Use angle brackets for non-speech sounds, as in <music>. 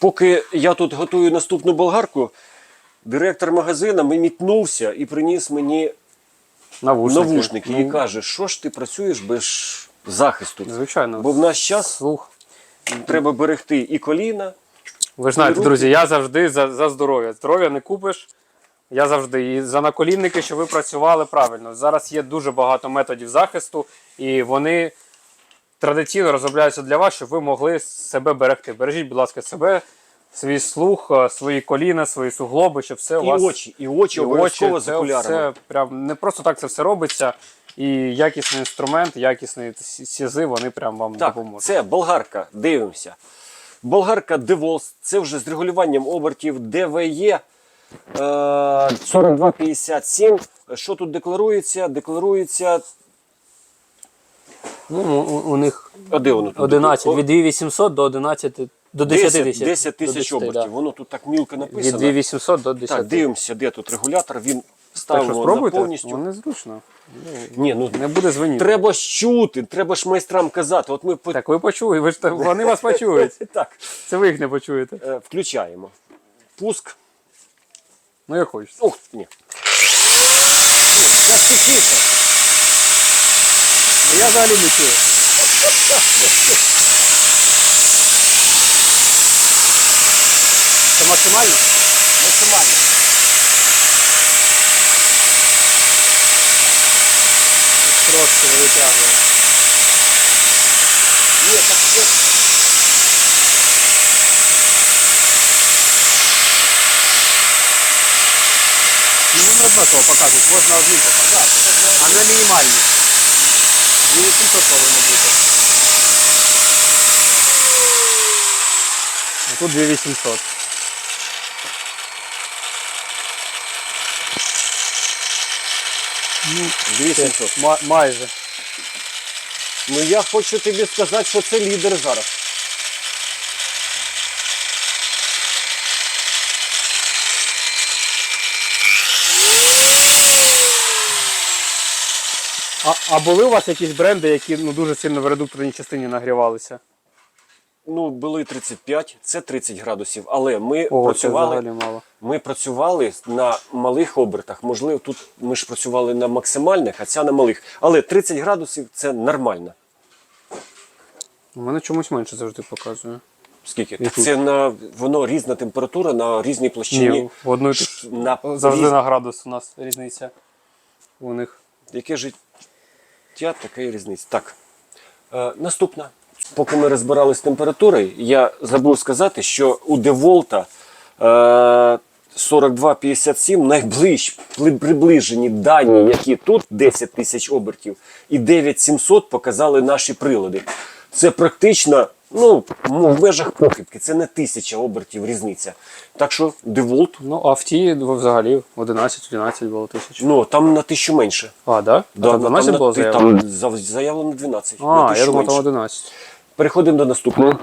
Поки я тут готую наступну болгарку, директор магазина мітнувся і приніс мені Навушники. навушники і Ну, каже, що ж ти працюєш без захисту? Звичайно. Бо в наш час Слух. треба берегти і коліна. Ви ж знаєте, друзі, я завжди за, за здоров'я. Здоров'я не купиш. Я завжди і за наколінники, що ви працювали правильно. Зараз є дуже багато методів захисту, і вони традиційно розробляються для вас, щоб ви могли себе берегти. Бережіть, будь ласка, себе, свій слух, е, свої коліна, свої суглоби, щоб все у І вас очі, і очі і обов'язково з окулярами. все прям не просто так це все робиться. І якісний інструмент, якісні сізи, вони прям вам Так, допоможуть. це болгарка, дивимося. Болгарка DeVols, це вже з регулюванням обертів DVE е, 4257. Що тут декларується? Декларується. Ну, у, у них А де воно тут? 11, О, від 2800 до 11, до 10 10, тисяч. 10 До тисяч 10, обертів. да. Воно тут так мілко Від написано. 2800 до 10. Так, дивимося, де тут регулятор. Він Так що ставимо на спробуйте, повністю. воно незручно. Ні, ну Не буде звеніти. треба ж чути, треба ж майстрам казати. От ми по- Так ви почули, ви ж та- вони вас почують. <laughs> так, Це ви їх не почуєте. е, включаємо. Пуск. Ну як хочете. Ух, ні. Ну, Я взагалі не чую. Це максимально? Максимально. Трошки витягує. Ні, так це... Ну вони однаково показують, от на одній показують. А На мінімальній. 2800 повинно бути. А тут 2800. Ну, 2700. ма- майже. Ну я хочу тобі сказати, що це лідер зараз. А, а були у вас якісь бренди, які ну, дуже сильно в редукторній частині нагрівалися? Ну, були 35, це 30 градусів. Але ми О, працювали. мало. Ми працювали на малих обертах. Можливо, тут ми ж працювали на максимальних, а ця на малих. Але 30 градусів це нормально. У мене чомусь менше завжди показує. Скільки? І Так це на воно різна температура на різній площині. Ні, в одну Ш- на Завжди різ- на градус у нас різниця. У них. Яке життя, така і різниця. Так. Е, наступна. Поки ми розбиралися з температурою, я забув сказати, що у Деволта е, 4257 найближчі приближені дані, які тут 10 тисяч обертів, і 9700 показали наші прилади. Це практично ну, в межах похибки, це не тисяча обертів різниця. Так що Деволт, Ну, а в ті взагалі 11-12 було тисяч. ну там на тисячу менше. А, да? Да, а там ну, 12 там, було на- заявлено? там заявлено 12. на А, я тисячу думав, там 11. Переходимо до наступного.